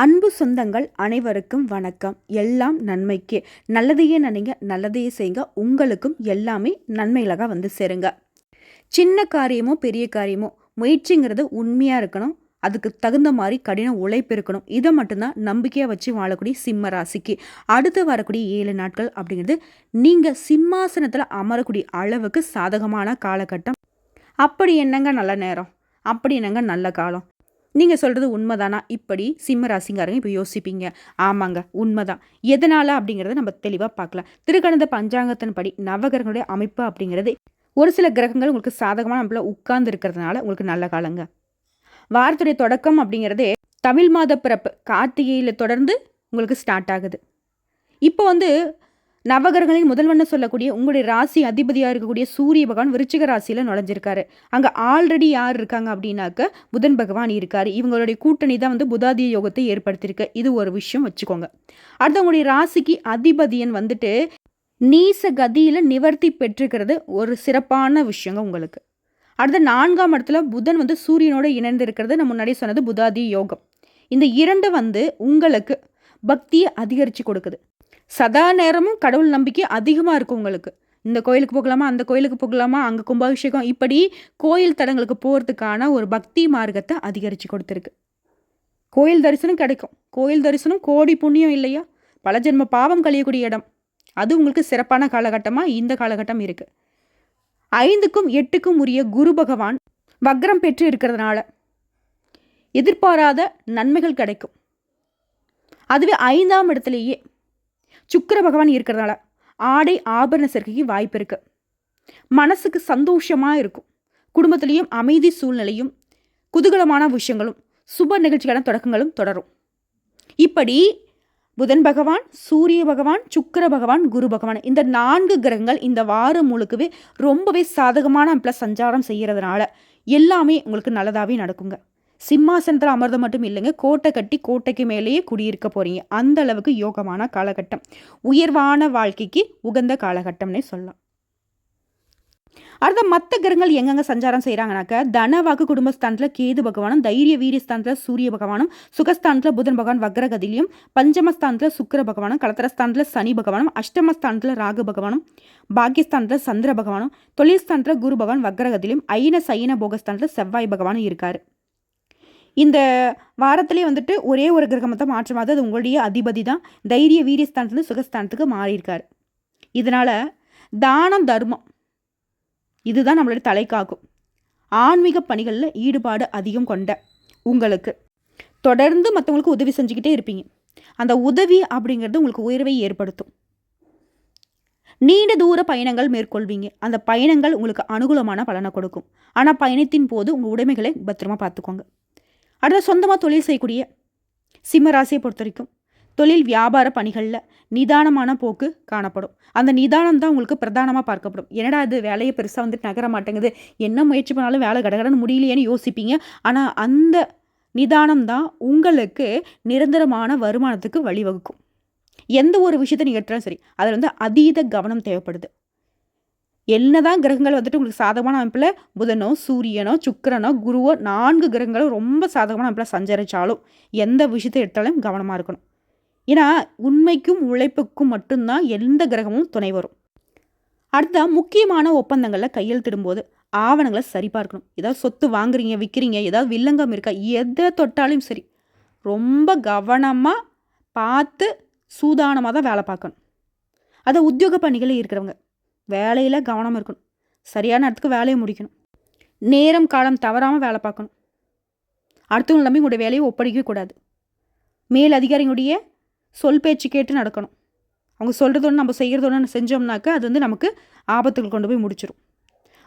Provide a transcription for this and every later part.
அன்பு சொந்தங்கள் அனைவருக்கும் வணக்கம். எல்லாம் நன்மைக்கு. நல்லதையே நினைங்க நல்லதையே செய்யுங்க. உங்களுக்கும் எல்லாமே நன்மைகளாக வந்து சேருங்க. சின்ன காரியமோ பெரிய காரியமோ முயற்சிங்கிறது உண்மையாக இருக்கணும். அதுக்கு தகுந்த மாதிரி கடின உழைப்பு இருக்கணும். இதை மட்டும்தான் நம்பிக்கையாக வச்சு வாழக்கூடிய சிம்ம ராசிக்கு. அடுத்து வரக்கூடிய ஏழு நாட்கள் அப்படிங்கிறது நீங்கள் சிம்மாசனத்தில் அமரக்கூடிய அளவுக்கு சாதகமான காலகட்டம். அப்படி என்னங்க நல்ல நேரம்? அப்படி என்னங்க நல்ல காலம்? நீங்கள் சொல்கிறது உண்மைதானா? இப்படி சிம்ம ராசிங்காரங்க இப்போ யோசிப்பீங்க. ஆமாங்க உண்மைதான். எதனால் அப்படிங்கிறத நம்ம தெளிவாக பார்க்கலாம். திருக்கணந்த பஞ்சாங்கத்தின் படி நவகிரகங்களுடைய அமைப்பு அப்படிங்கிறது ஒரு சில கிரகங்கள் உங்களுக்கு சாதகமாக நம்மள உட்கார்ந்து இருக்கிறதுனால உங்களுக்கு நல்ல காலங்க. வாரத்துடைய தொடக்கம் அப்படிங்கிறதே தமிழ் மாத பிறப்பு கார்த்திகையில் தொடர்ந்து உங்களுக்கு ஸ்டார்ட் ஆகுது. இப்போ வந்து நவகிரகங்களின் முதல்வன்னு சொல்லக்கூடிய உங்களுடைய ராசி அதிபதியாக இருக்கக்கூடிய சூரிய பகவான் விருச்சிக ராசியில் நுழைஞ்சிருக்காரு. அங்கே ஆல்ரெடி யார் இருக்காங்க அப்படின்னாக்க புதன் பகவான் இருக்கார். இவங்களுடைய கூட்டணி தான் வந்து புதாதிய யோகத்தை ஏற்படுத்தியிருக்கு. இது ஒரு விஷயம் வச்சுக்கோங்க. அடுத்து உங்களுடைய ராசிக்கு அதிபதியன் வந்துட்டு நீச கதியில் நிவர்த்தி பெற்றுக்கிறது ஒரு சிறப்பான விஷயங்க உங்களுக்கு. அடுத்த நான்காம் இடத்துல புதன் வந்து சூரியனோடு இணைந்து இருக்கிறது நான் முன்னாடி சொன்னது புதாதி யோகம். இந்த இரண்டு வந்து உங்களுக்கு பக்தியை அதிகரித்து கொடுக்குது. சதா நேரமும் கடவுள் நம்பிக்கை அதிகமாக இருக்கும் உங்களுக்கு. இந்த கோயிலுக்கு போகலாமா அந்த கோயிலுக்கு போகலாமா அங்கே கும்பாபிஷேகம் இப்படி கோயில் தடங்களுக்கு போகிறதுக்கான ஒரு பக்தி மார்க்கத்தை அதிகரித்து கொடுத்துருக்கு. கோயில் தரிசனம் கிடைக்கும். கோயில் தரிசனம் கோடி புண்ணியம் இல்லையா? பல ஜென்ம பாவம் கழியக்கூடிய இடம். அது உங்களுக்கு சிறப்பான காலகட்டமாக இந்த காலகட்டம் இருக்குது ஐந்துக்கும் எட்டுக்கும் உரிய குரு பகவான் வக்ரம் பெற்று இருக்கிறதுனால எதிர்பாராத நன்மைகள் கிடைக்கும். அதுவே ஐந்தாம் இடத்துலையே சுக்கர பகவான் இருக்கிறதுனால ஆடை ஆபரண சேர்க்கைக்கு வாய்ப்பு இருக்குது மனசுக்கு சந்தோஷமாக இருக்கும். குடும்பத்திலையும் அமைதி சூழ்நிலையும் குதூகலமான விஷயங்களும் சுப நிகழ்ச்சிக்கான தொடக்கங்களும் தொடரும். இப்படி புதன் பகவான் சூரிய பகவான் சுக்கர பகவான் குரு பகவான் இந்த நான்கு கிரகங்கள் இந்த வாரம் முழுக்கவே ரொம்பவே சாதகமான ப்ளஸ் சஞ்சாரம் செய்கிறதுனால எல்லாமே உங்களுக்கு நல்லதாகவே நடக்குங்க. சிம்மாசனத்தில் அமர்ந்தம் மட்டும் இல்லைங்க. கோட்டை கட்டி கோட்டைக்கு மேலேயே குடியிருக்க போகிறீங்க அந்த அளவுக்கு யோகமான காலகட்டம். உயர்வான வாழ்க்கைக்கு உகந்த காலகட்டம்னே சொல்லலாம். அடுத்த மற்ற கிரகங்கள் எங்கெங்க சஞ்சாரம் செய்கிறாங்கனாக்க தனவாக்கு குடும்பஸ்தானத்தில் கேது பகவானும் தைரிய வீரியஸ்தானத்தில் சூரிய பகவானும் சுகஸ்தானத்தில் புதன் பகவான் வக்ரகதிலையும் பஞ்சமஸ்தானத்தில் சுக்கர பகவானும் கலத்திரஸ்தானத்தில் சனி பகவானும் அஷ்டமஸ்தானத்தில் ராகு பகவானும் பாகிஸ்தானத்தில் சந்திர பகவானும் தொழில்ஸ்தானத்தில் குரு பகவான் வக்ரகதிலையும் ஐன சைன போகஸ்தானத்தில் செவ்வாய் பகவானும் இருக்கார். இந்த வாரத்திலே வந்துட்டு ஒரே ஒரு கிரகம் தான் மாற்றமாது அது உங்களுடைய அதிபதி தான். தைரிய வீரியஸ்தானத்துலேருந்து சுகஸ்தானத்துக்கு மாறியிருக்கார். இதனால் தானம் தர்மம் இதுதான் நம்மளுடைய தலை காக்கும் ஆன்மீக பணிகளில் ஈடுபாடு அதிகம் கொண்ட உங்களுக்கு. தொடர்ந்து மற்றவங்களுக்கு உதவி செஞ்சுக்கிட்டே இருப்பீங்க. அந்த உதவி அப்படிங்கிறது உங்களுக்கு உயர்வை ஏற்படுத்தும். நீண்ட தூர பயணங்கள் மேற்கொள்வீங்க. அந்த பயணங்கள் உங்களுக்கு அனுகூலமான பலனை கொடுக்கும். ஆனால் பயணத்தின் போது உங்கள் உடைமைகளை பத்திரமா பார்த்துக்கோங்க. அடுத்த சொந்தமாக தொழில் செய்யக்கூடிய சிம்ம ராசியை பொறுத்த வரைக்கும் தொழில் வியாபார பணிகளில் நிதானமான போக்கு காணப்படும். அந்த நிதானம் தான் உங்களுக்கு பிரதானமாக பார்க்கப்படும். என்னடா அது வேலையை பெருசாக வந்துட்டு நகர மாட்டேங்குது. என்ன முயற்சி பண்ணாலும் வேலை கடகடன்னு முடியலையேன்னு யோசிப்பீங்க. ஆனால் அந்த நிதானம் தான் உங்களுக்கு நிரந்தரமான வருமானத்துக்கு வழிவகுக்கும். எந்த ஒரு விஷயத்தை நீங்கள் சரி அதில் வந்து அதீத கவனம் தேவைப்படுது. என்னதான் கிரகங்கள் வந்துட்டு உங்களுக்கு சாதகமான அமைப்பில் புதனோ சூரியனோ சுக்கரனோ குருவோ நான்கு கிரகங்களும் ரொம்ப சாதகமான அமைப்பில் சஞ்சரித்தாலும் எந்த விஷயத்தை எடுத்தாலும் கவனமாக இருக்கணும். ஏன்னா உண்மைக்கும் உழைப்புக்கும் மட்டும்தான் எந்த கிரகமும் துணை வரும். அடுத்த முக்கியமான ஒப்பந்தங்களில் கையெழுத்திடும்போது ஆவணங்களை சரிபார்க்கணும். ஏதாவது சொத்து வாங்குறீங்க விற்கிறீங்க ஏதாவது வில்லங்கம் இருக்கா எதை தொட்டாலும் சரி ரொம்ப கவனமாக பார்த்து சூதானமாக தான் வேலை பார்க்கணும். அதை உத்தியோக பணிகளில் இருக்கிறவங்க வேலையில் கவனம் இருக்கணும். சரியான இடத்துக்கு வேலையை முடிக்கணும். நேரம் காலம் தவறாமல் வேலை பார்க்கணும். அடுத்தவங்க நம்பி உங்களுடைய வேலையை ஒப்படைக்கவே கூடாது. மேல் அதிகாரிகளுடைய சொல் பேச்சு கேட்டு நடக்கணும். அவங்க சொல்கிறது ஒன்று நம்ம செய்கிறது ஒன்று அது வந்து நமக்கு ஆபத்துகள் கொண்டு போய் முடிச்சிடும்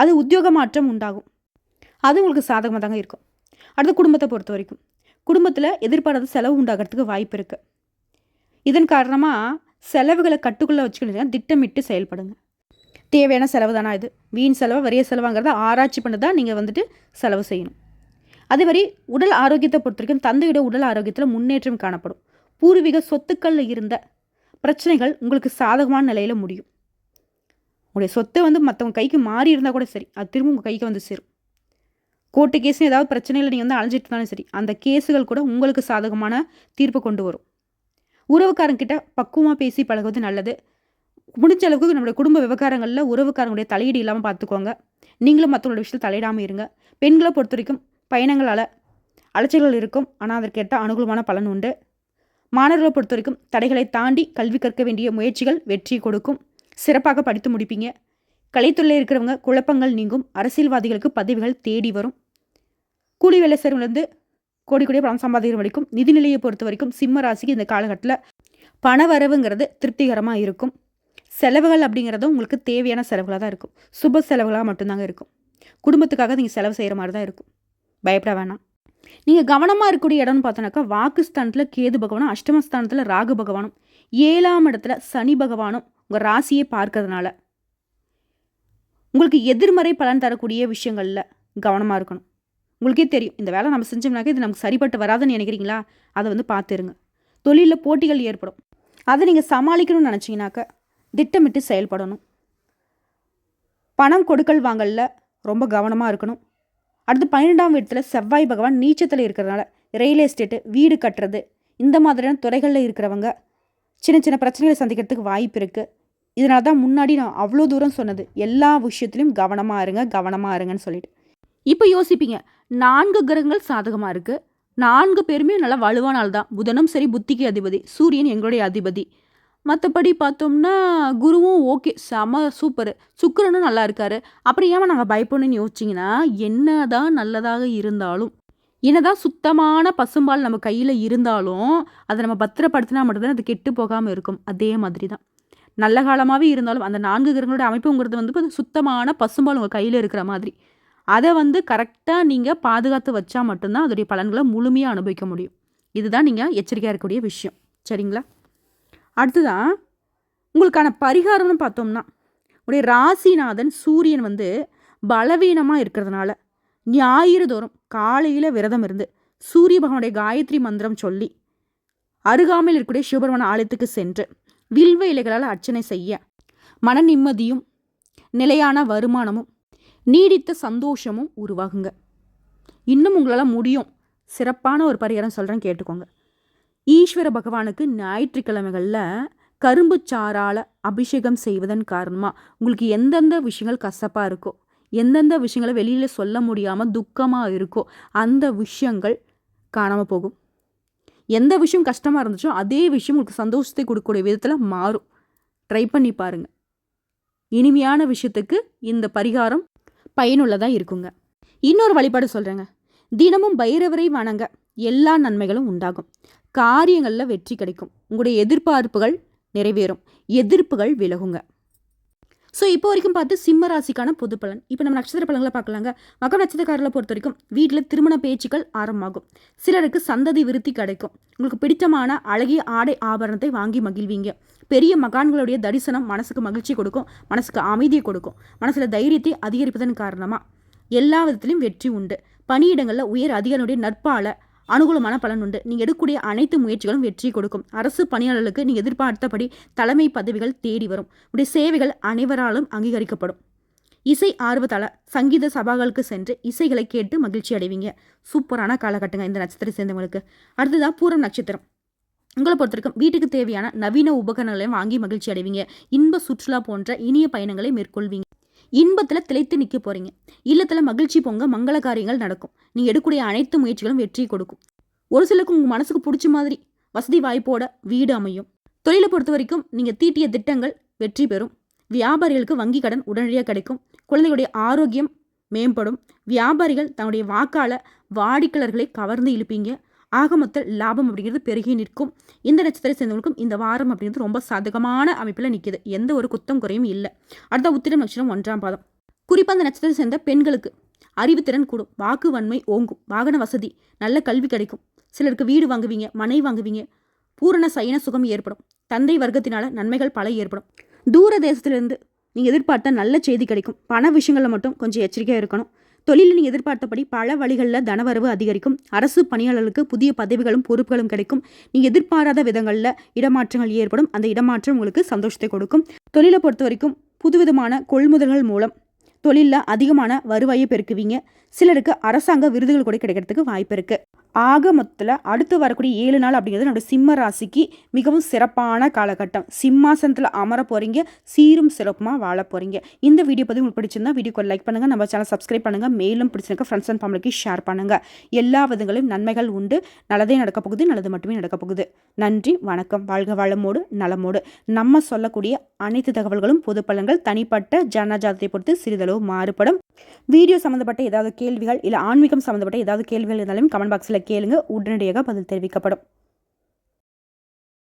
அது உத்தியோக மாற்றம் உண்டாகும். அது உங்களுக்கு சாதகமாக தாங்க இருக்கும். அடுத்து குடும்பத்தை பொறுத்த வரைக்கும். குடும்பத்தில் எதிர்பாராத செலவு உண்டாகிறதுக்கு வாய்ப்பு இருக்குது இதன் காரணமாக செலவுகளை கட்டுக்குள்ளே வச்சுக்கிட்டு திட்டமிட்டு செயல்படுங்க. தேவையான செலவு தானா இது? வீண் செலவு வரிய செலவாங்கிறத ஆராய்ச்சி பண்ணி தான் நீங்கள் வந்துட்டு செலவு செய்யணும். அதே மாதிரி உடல் ஆரோக்கியத்தை பொறுத்த வரைக்கும் தந்தையோட உடல் ஆரோக்கியத்தில் முன்னேற்றம் காணப்படும். பூர்வீக சொத்துக்களில் இருந்த பிரச்சனைகள் உங்களுக்கு சாதகமான நிலையில் முடியும். உங்களுடைய சொத்தை வந்து மற்றவங்க கைக்கு மாறி இருந்தால் கூட சரி அது திரும்ப உங்கள் கைக்கு வந்து சேரும். கோர்ட்டு கேஸ் ஏதாவது பிரச்சனையில் நீங்கள் வந்து அலைஞ்சிட்டு இருந்தாலும் சரி அந்த கேஸுகள் கூட உங்களுக்கு சாதகமான தீர்ப்பு கொண்டு வரும். உறவுக்காரங்கிட்ட பக்குவமாக பேசி பழகுவது நல்லது. முடிஞ்ச அளவுக்கு நம்மளுடைய குடும்ப விவகாரங்களில் உறவுக்காரங்களுடைய தலையீடு இல்லாமல் பார்த்துக்கோங்க நீங்களும் மற்றவங்களோட விஷயத்தில் தலையிடாமல் இருங்க. பெண்களை பொறுத்த வரைக்கும் பயணங்களால் அலைச்சல்கள் இருக்கும். ஆனால் அதற்கேற்ற அனுகூலமான பலன் உண்டு. மாணவர்களை பொறுத்த வரைக்கும் தடைகளை தாண்டி கல்வி கற்க வேண்டிய முயற்சிகள் வெற்றி கொடுக்கும். சிறப்பாக படித்து முடிப்பீங்க. கலைத்துறையில் இருக்கிறவங்க குழப்பங்கள் நீங்கும். அரசியல்வாதிகளுக்கு பதவிகள் தேடி வரும். கூலி வேலை செய்கிறவங்கலேருந்து கோடி கோடியாக பணம் சம்பாதிக்கிற வரைக்கும் நிதிநிலையை பொறுத்த வரைக்கும் சிம்ம ராசிக்கு இந்த காலகட்டத்தில் பண வரவுங்கிறது திருப்திகரமாக இருக்கும். செலவுகள் அப்படிங்கிறதும் உங்களுக்கு தேவையான செலவுகளாக தான் இருக்கும். சுப செலவுகளாக மட்டும்தாங்க இருக்கும். குடும்பத்துக்காக நீங்கள் செலவு செய்கிற மாதிரி தான் இருக்கும். பயப்பட வேணாம். நீங்கள் கவனமாக இருக்கக்கூடிய இடம்னு பார்த்தோன்னாக்கா வாக்குஸ்தானத்தில் கேது பகவானும் அஷ்டமஸ்தானத்தில் ராகு பகவானும் ஏழாம் இடத்துல சனி பகவானும் உங்கள் ராசியை பார்க்கறதுனால உங்களுக்கு எதிர்மறை பலன் தரக்கூடிய விஷயங்களில் கவனமாக இருக்கணும். உங்களுக்கே தெரியும் இந்த வேலை நம்ம செஞ்சோம்னாக்கா இது நமக்கு சரிப்பட்டு வராதுன்னு நினைக்கிறீங்களா? அதை வந்து பார்த்துருங்க. தொழிலில் போட்டிகள் ஏற்படும். அதை நீங்கள் சமாளிக்கணும்னு நினச்சிங்கனாக்கா திட்டமிட்டு செயல்படணும். பணம் கொடுக்கல் வாங்கலில் ரொம்ப கவனமாக இருக்கணும். அடுத்து பன்னிரெண்டாம் வீட்டில் செவ்வாய் பகவான் நீச்சத்தில் இருக்கிறதுனால ரியல் எஸ்டேட்டு வீடு கட்டுறது இந்த மாதிரியான துறைகளில் இருக்கிறவங்க சின்ன சின்ன பிரச்சனைகளை சந்திக்கிறதுக்கு வாய்ப்பு இருக்குது இதனால தான் முன்னாடி நான் அவ்வளோ தூரம் சொன்னது. எல்லா விஷயத்துலையும் கவனமாக இருங்க கவனமாக இருங்கன்னு சொல்லிட்டு. இப்போ யோசிப்பீங்க நான்கு கிரகங்கள் சாதகமாக இருக்குது நான்கு பேருமே நல்லா வலுவானால் தான் புதனும் சரி புத்திக்கு அதிபதி. சூரியன் எங்களுடைய அதிபதி. மற்றபடி பார்த்தோம்னா குருவும் ஓகே செம சூப்பர். சுக்கரனும் நல்லா இருக்காரு. அப்புறம் ஏமா நாங்கள் பயப்படணும்னு யோசிச்சிங்கன்னா என்னதான் நல்லதாக இருந்தாலும் என்னதான் சுத்தமான பசும்பால் நம்ம கையில் இருந்தாலும் அதை நம்ம பத்திரப்படுத்தினா மட்டும்தான் அது கெட்டு போகாமல் இருக்கும். அதே மாதிரி தான் நல்ல காலமாகவே இருந்தாலும் அந்த நான்கு கிரகங்களோட அமைப்புங்கிறது வந்து சுத்தமான பசும்பால் உங்கள் கையில் இருக்கிற மாதிரி. அதை வந்து கரெக்டாக நீங்கள் பாதுகாத்து வச்சா மட்டும்தான் அதோடைய பலன்களை முழுமையாக அனுபவிக்க முடியும். இதுதான் நீங்கள் எச்சரிக்கையாக இருக்கக்கூடிய விஷயம். சரிங்களா? அடுத்ததான் உங்களுக்கான பரிகாரம்னு பார்த்தோம்னா உடைய ராசிநாதன் சூரியன் வந்து பலவீனமாக இருக்கிறதுனால ஞாயிறு தோறும் காலையில் விரதம் இருந்து சூரிய பகவானுடைய காயத்ரி மந்திரம் சொல்லி அருகாமையில் இருக்கக்கூடிய சிவபெருமான ஆலயத்துக்கு சென்று வில்வ இலைகளால் அர்ச்சனை செய்ய மன நிம்மதியும் நிலையான வருமானமும் நீடித்த சந்தோஷமும் உருவாகுங்க. இன்னும் உங்களால் முடியும். சிறப்பான ஒரு பரிகாரம் சொல்கிறேன் கேட்டுக்கோங்க. ஈஸ்வர பகவானுக்கு ஞாயிற்றுக்கிழமைகளில் கரும்பு சாறால் அபிஷேகம் செய்வதன் காரணமாக உங்களுக்கு எந்தெந்த விஷயங்கள் கசப்பாக இருக்கோ எந்தெந்த விஷயங்களை வெளியில் சொல்ல முடியாமல் துக்கமாக இருக்கோ அந்த விஷயங்கள் காணாமல் போகும். எந்த விஷயம் கஷ்டமாக இருந்துச்சோ அதே விஷயம் உங்களுக்கு சந்தோஷத்தை கொடுக்கக்கூடிய விதத்தில் மாறும். ட்ரை பண்ணி பாருங்கள் இனிமையான விஷயத்துக்கு இந்த பரிகாரம் பயனுள்ளதாக இருக்குங்க. இன்னொரு வழிபாடு சொல்கிறேங்க தினமும் பைரவரை வணங்க எல்லா நன்மைகளும் உண்டாகும். காரியங்களில் வெற்றி கிடைக்கும். உங்களுடைய எதிர்பார்ப்புகள் நிறைவேறும். எதிர்ப்புகள் விலகுங்க. ஸோ இப்போ வரைக்கும் பார்த்து சிம்ம ராசிக்கான பொது பலன். இப்போ நம்ம நட்சத்திர பலன்களை பார்க்கலாங்க. மக நட்சத்திரக்காரில் பொறுத்த வரைக்கும் வீட்டில் திருமண பேச்சுக்கள் ஆரம்பமாகும். சிலருக்கு சந்ததி விருத்தி கிடைக்கும். உங்களுக்கு பிடித்தமான அழகிய ஆடை ஆபரணத்தை வாங்கி மகிழ்வீங்க. பெரிய மகான்களுடைய தரிசனம் மனசுக்கு மகிழ்ச்சி கொடுக்கும். மனசுக்கு அமைதியை கொடுக்கும். மனசில் தைரியத்தை அதிகரிப்பதன் காரணமாக எல்லா விதத்திலும் வெற்றி உண்டு. பணியிடங்களில் உயர் அதிகாரியுடைய நட்பால அனுகூலமான பலன் உண்டு. நீங்கள் எடுக்கக்கூடிய அனைத்து முயற்சிகளும் வெற்றி கொடுக்கும். அரசு பணியாளர்களுக்கு நீங்கள் எதிர்பார்த்தபடி தலைமை பதவிகள் தேடி வரும். உடைய சேவைகள் அனைவராலும் அங்கீகரிக்கப்படும். இசை ஆர்வத்தால சங்கீத சபாக்களுக்கு சென்று இசைகளை கேட்டு மகிழ்ச்சி அடைவீங்க. சூப்பரான காலகட்டங்க இந்த நட்சத்திரம் சேர்ந்தவங்களுக்கு. அடுத்ததான் பூரம் நட்சத்திரம். உங்களை பொறுத்த வரைக்கும் வீட்டுக்கு தேவையான நவீன உபகரணங்களையும் வாங்கி மகிழ்ச்சி அடைவீங்க. இன்ப சுற்றுலா போன்ற இனிய பயணங்களை மேற்கொள்வீங்க. இன்பத்தில் திளைத்து நிற்க போகிறீங்க இல்லத்தில் மகிழ்ச்சி பொங்க மங்கள காரியங்கள் நடக்கும். நீங்கள் எடுக்கக்கூடிய அனைத்து முயற்சிகளும் வெற்றி கொடுக்கும். ஒரு சிலருக்கு உங்கள் மனசுக்கு பிடிச்ச மாதிரி வசதி வாய்ப்போட வீடு அமையும். தொழிலை பொறுத்த வரைக்கும் நீங்கள் தீட்டிய திட்டங்கள் வெற்றி பெறும். வியாபாரிகளுக்கு வங்கி கடன் உடனடியாக கிடைக்கும். குழந்தைகளுடைய ஆரோக்கியம் மேம்படும். வியாபாரிகள் தன்னுடைய வாக்கால வாடிக்கையாளர்களை கவர்ந்து இழுப்பீங்க. ஆக மொத்த லாபம் அப்படிங்கிறது பெருகி நிற்கும். இந்த நட்சத்திரம் சேர்ந்தவங்களுக்கும் இந்த வாரம் அப்படிங்கிறது ரொம்ப சாதகமான அமைப்பில் நிற்கிது எந்த ஒரு குத்தம் குறையும் இல்லை. அடுத்த உத்திரம் நட்சத்திரம் ஒன்றாம் பாதம். குறிப்பாக அந்த நட்சத்திரம் சேர்ந்த பெண்களுக்கு அறிவுத்திறன் கூடும். வாக்கு வன்மை ஓங்கும். வாகன வசதி நல்ல கல்வி கிடைக்கும். சிலருக்கு வீடு வாங்குவீங்க மனை வாங்குவீங்க. பூரண சயன சுகம் ஏற்படும். தந்தை வர்க்கத்தினால நன்மைகள் பல ஏற்படும். தூர தேசத்திலிருந்து நீங்கள் எதிர்பார்த்த நல்ல செய்தி கிடைக்கும். பண விஷயங்களில் மட்டும் கொஞ்சம் எச்சரிக்கையாக இருக்கணும். தொழிலில் நீங்கள் எதிர்பார்த்தபடி பல வழிகளில் தனவரவு அதிகரிக்கும். அரசு பணியாளர்களுக்கு புதிய பதவிகளும் பொறுப்புகளும் கிடைக்கும். நீங்கள் எதிர்பாராத விதங்களில் இடமாற்றங்கள் ஏற்படும். அந்த இடமாற்றம் உங்களுக்கு சந்தோஷத்தை கொடுக்கும். தொழிலை பொறுத்த வரைக்கும் புதுவிதமான கொள்முதல்கள் மூலம் தொழிலில் அதிகமான வருவாயை பெருக்குவீங்க. சிலருக்கு அரசாங்க விருதுகள் கூட கிடைக்கிறதுக்கு வாய்ப்பு இருக்குது ஆக மொத்தத்தில் அடுத்து வரக்கூடிய ஏழு நாள் அப்படிங்கிறது நம்முடைய சிம்ம ராசிக்கு மிகவும் சிறப்பான காலகட்டம். சிம்மாசனத்தில் அமர போகிறீங்க சீரும் சிறப்புமாக வாழ போகிறீங்க இந்த வீடியோ பற்றி உங்களுக்கு பிடிச்சிருந்தா வீடியோக்கு லைக் பண்ணுங்கள் நம்ம சேனல் சப்ஸ்கிரைப் பண்ணுங்கள் மேலும் பிடிச்சிருக்க ஃப்ரெண்ட்ஸ் அண்ட் ஃபேமிலிக்கு ஷேர் பண்ணுங்கள் எல்லா விதங்களையும் நன்மைகள் உண்டு. நல்லதே நடக்க போகுது நல்லது மட்டுமே நடக்க போகுது. நன்றி வணக்கம். வாழ்க வளமோடு நலமோடு. நம்ம சொல்லக்கூடிய அனைத்து தகவல்களும் பொது பலன்கள் தனிப்பட்ட ஜனஜாதத்தை பொறுத்து சிறிதளவு மாறுபடும். வீடியோ சம்மந்தப்பட்ட ஏதாவது கேள்விகள் இல்லை ஆன்மீகம் சம்மந்தப்பட்ட ஏதாவது கேள்விகள் இருந்தாலும் கமெண்ட் பாக்ஸில் கேளுங்க. உடனடியாக பதில் தெரிவிக்கப்படும்.